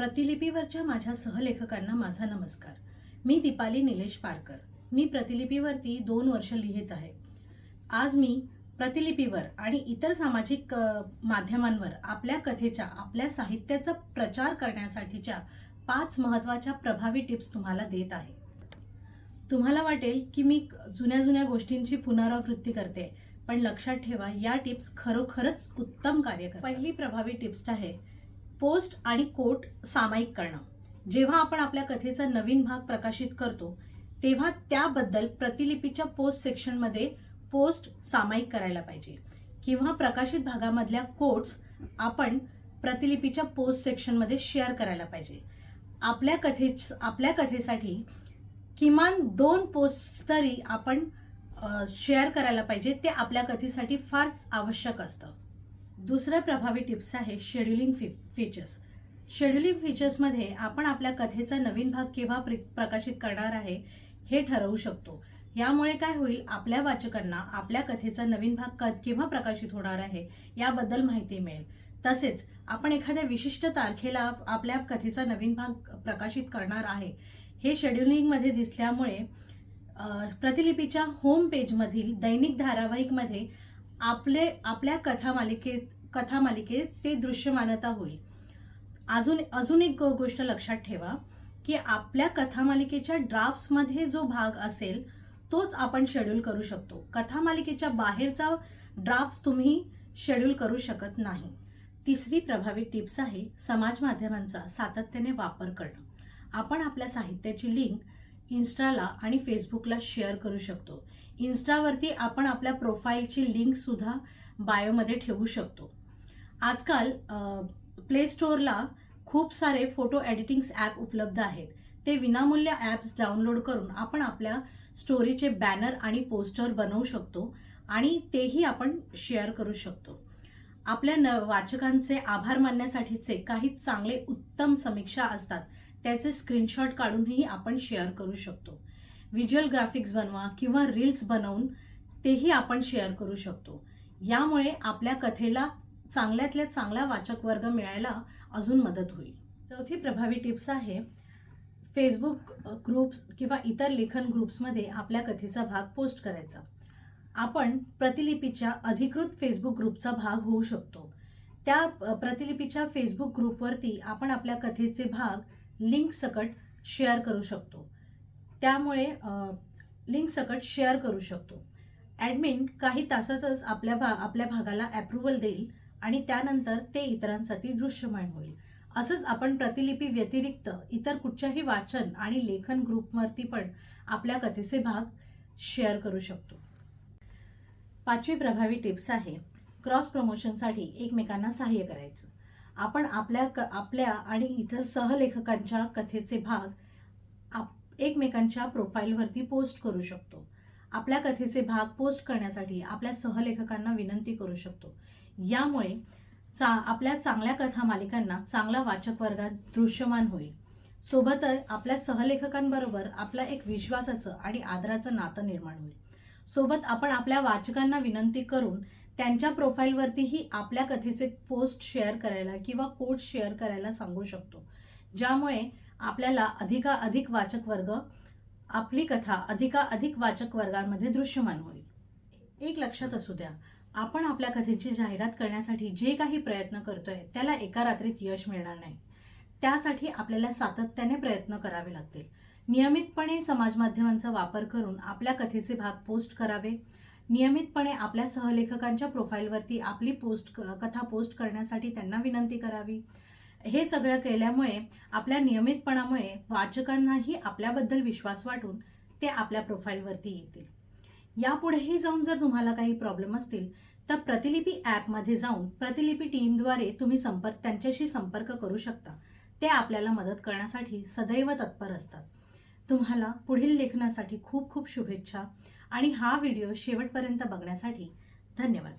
प्रतिलिपीवरच्या माझ्या सहलेखकांना माझा नमस्कार. मी दीपाली निलेश पारकर. मी प्रतिलिपीवरती दोन वर्ष लिहित आहे. आज मी प्रतिलिपीवर आणि इतर सामाजिक माध्यमांवर आपल्या कथेच्या आपल्या साहित्याचा प्रचार करण्यासाठीच्या पाच महत्त्वाच्या प्रभावी टिप्स तुम्हाला देत आहे. तुम्हाला वाटेल की मी जुन्या जुन्या गोष्टींची पुनरावृत्ती करते पण लक्षात ठेवा या टिप्स खरोखरच उत्तम कार्य पहिली प्रभावी टिप्स आहे पोस्ट आणि कोट सामायिक करणं. जेव्हा आपण आपल्या कथेचा नवीन भाग प्रकाशित करतो तेव्हा त्याबद्दल प्रतिलिपीच्या पोस्ट सेक्शनमध्ये पोस्ट सामायिक करायला पाहिजे. किंवा प्रकाशित भागामधल्या कोट्स आपण प्रतिलिपीच्या पोस्ट सेक्शनमध्ये शेअर करायला पाहिजे. आपल्या कथे आपल्या कथेसाठी किमान दोन पोस्ट तरी आपण शेअर करायला पाहिजे. ते आपल्या कथेसाठी फार आवश्यक असतं. दुसरं प्रभावी टिप्स आहे शेड्युलिंग फी फीचर्स शेड्युलिंग फीचर्समध्ये आपण आपल्या कथेचा नवीन भाग केव्हा प्र- प्रकाशित करणार आहे हे ठरवू शकतो. यामुळे काय होईल आपल्या वाचकांना आपल्या कथेचा नवीन भाग क- केव्हा प्रकाशित होणार आहे याबद्दल माहिती मिळेल. तसेच आपण एखाद्या विशिष्ट तारखेला आपल्या कथेचा नवीन भाग प्रकाशित करणार आहे हे शेड्युलिंगमध्ये दिसल्यामुळे प्रतिलिपीच्या होम पेजमधील दैनिक धारावाहिकमध्ये आपले आपल्या कथामालिकेत कथामालिकेत ते दृश्यमानता होईल. अजून अजून एक गो- गोष्ट लक्षात ठेवा की आपल्या कथामालिकेच्या ड्राफ्ट्समध्ये जो भाग असेल तोच आपण शेड्यूल करू शकतो. कथामालिकेच्या बाहेरचा ड्राफ्ट्स तुम्ही शेड्यूल करू शकत नाही. तिसरी प्रभावी टिप्स आहे समाज माध्यमांचा सातत्याने वापर करणं. आपण आपल्या साहित्याची लिंक इन्स्टाला आणि फेसबुकला शेअर करू शकतो. इन्स्टावरती आपण आपल्या प्रोफाईलची लिंकसुद्धा बायोमध्ये ठेवू शकतो. आजकाल प्ले स्टोअरला खूप सारे फोटो एडिटिंग्स ॲप उपलब्ध आहेत. ते विनामूल्य ॲप्स डाउनलोड करून आपण आपल्या स्टोरीचे बॅनर आणि पोस्टर बनवू शकतो आणि तेही आपण शेअर करू शकतो. आपल्या न वाचकांचे आभार मानण्यासाठीचे काही चांगले उत्तम समीक्षा असतात. त्याचे स्क्रीनशॉट काढूनही आपण शेअर करू शकतो. व्हिज्युअल ग्राफिक्स बनवा किंवा रील्स बनवून तेही आपण शेअर करू शकतो. यामुळे आपल्या कथेला चांगल्यातल्या चांगला वाचक वर्ग मिळायला अजून मदत होईल. चौथी प्रभावी टिप्स आहे फेसबुक ग्रुप्स किंवा इतर लेखन ग्रुप्समध्ये आपल्या कथेचा भाग पोस्ट करायचा. आपण प्रतिलिपीच्या अधिकृत फेसबुक ग्रुपचा भाग होऊ शकतो. त्या प्रतिलिपीच्या फेसबुक ग्रुपवरती आपण आपल्या कथेचे भाग लिंक सकट शेअर करू शकतो. त्यामुळे लिंक सकट शेअर करू शकतो. ॲडमिन काही तासातच आपल्या भा आपल्या भागाला अप्रुव्हल देईल आणि त्यानंतर ते इतरांसाठी दृश्यमान होईल. असंच आपण प्रतिलिपी व्यतिरिक्त इतर कुठच्याही वाचन आणि लेखन ग्रुपवरती पण आपल्या कथेचे भाग शेअर करू शकतो. पाचवी प्रभावी टिप्स आहे क्रॉस प्रमोशनसाठी एकमेकांना सहाय्य करायचं. आपण आपल्या क आपल्या आणि इतर सहलेखकांच्या कथेचे भाग आप एकमेकांच्या प्रोफाईलवरती पोस्ट करू शकतो. आपल्या कथेचे भाग पोस्ट करण्यासाठी आपल्या सहलेखकांना विनंती करू शकतो. यामुळे चा आपल्या चांगल्या कथा मालिकांना चांगला वाचक वर्गात दृश्यमान होईल. सोबतच आपल्या सहलेखकांबरोबर आपला एक विश्वासाचं आणि आदराचं नातं निर्माण होईल. सोबत आपण आपल्या वाचकांना विनंती करून त्यांच्या प्रोफाईलवरतीही आपल्या कथेचे पोस्ट शेअर करायला किंवा कोट शेअर करायला सांगू शकतो. ज्यामुळे आपल्याला अधिकाधिक वाचक वर्ग आपली कथा अधिकाधिक वाचक वर्गांमध्ये दृश्यमान होईल. एक लक्षात असू द्या आपण आपल्या कथेची जाहिरात करण्यासाठी जे काही प्रयत्न करतोय त्याला एका रात्रीत यश मिळणार नाही. त्यासाठी आपल्याला सातत्याने प्रयत्न करावे लागतील. नियमितपणे समाज माध्यमांचा वापर करून आपल्या कथेचे भाग पोस्ट करावे. नियमितपणे आपल्या सहलेखकांच्या प्रोफाईलवरती आपली पोस्ट कथा पोस्ट करण्यासाठी त्यांना विनंती करावी. हे सगळं केल्यामुळे आपल्या नियमितपणामुळे वाचकांनाही आपल्याबद्दल विश्वास वाटून ते आपल्या प्रोफाईलवरती येतील. यापुढेही जाऊन जर तुम्हाला काही प्रॉब्लेम असतील तर प्रतिलिपी ॲपमध्ये जाऊन प्रतिलिपी टीमद्वारे तुम्ही संपर्क त्यांच्याशी संपर्क करू शकता. ते आपल्याला मदत करण्यासाठी सदैव तत्पर असतात. तुम्हाला पुढील लेखनासाठी खूप खूप शुभेच्छा आणि हा व्हिडिओ शेवटपर्यंत बघण्यासाठी धन्यवाद.